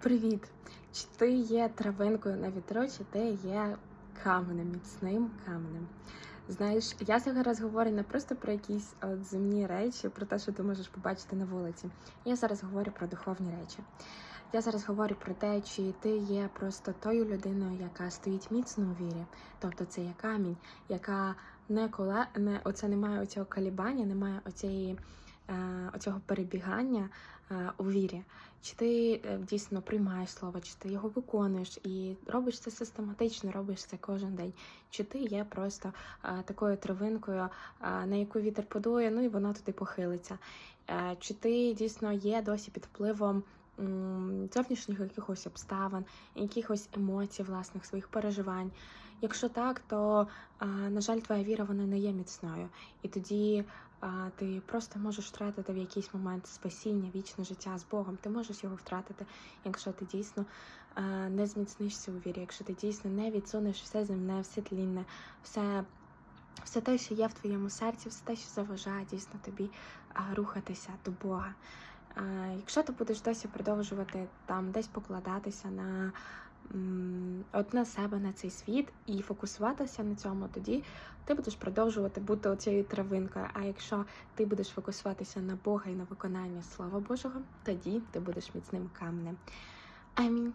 Привіт! Чи ти є травинкою на вітру, чи ти є каменем, міцним каменем? Знаєш, я зараз говорю не просто про якісь от земні речі, про те, що ти можеш побачити на вулиці. Я зараз говорю про духовні речі. Я зараз говорю про те, чи ти є просто тою людиною, яка стоїть міцно у вірі. Тобто це є камінь, яка не коле, не оце немає оцього калібання, немає оцієї, е, оцього перебігання е, у вірі. Чи ти е, дійсно приймаєш слово, чи ти його виконуєш і робиш це систематично, робиш це кожен день. Чи ти є просто е, такою травинкою, е, на яку вітер подує, ну і вона туди похилиться. Е, чи ти дійсно є досі під впливом зовнішніх якихось обставин, якихось емоцій, власних своїх переживань? Якщо так, то на жаль, твоя віра вона не є міцною, і тоді ти просто можеш втратити в якийсь момент спасіння, вічне життя з Богом. Ти можеш його втратити, якщо ти дійсно не зміцнишся у вірі, якщо ти дійсно не відсунеш все земне, все тлінне, все. Все те, що є в твоєму серці, все те, що заважає дійсно тобі рухатися до Бога. Якщо ти будеш досі продовжувати там десь покладатися на одне себе, на цей світ і фокусуватися на цьому, тоді ти будеш продовжувати бути оцією травинкою. А якщо ти будеш фокусуватися на Бога і на виконання Слова Божого, тоді ти будеш міцним камнем. Амінь.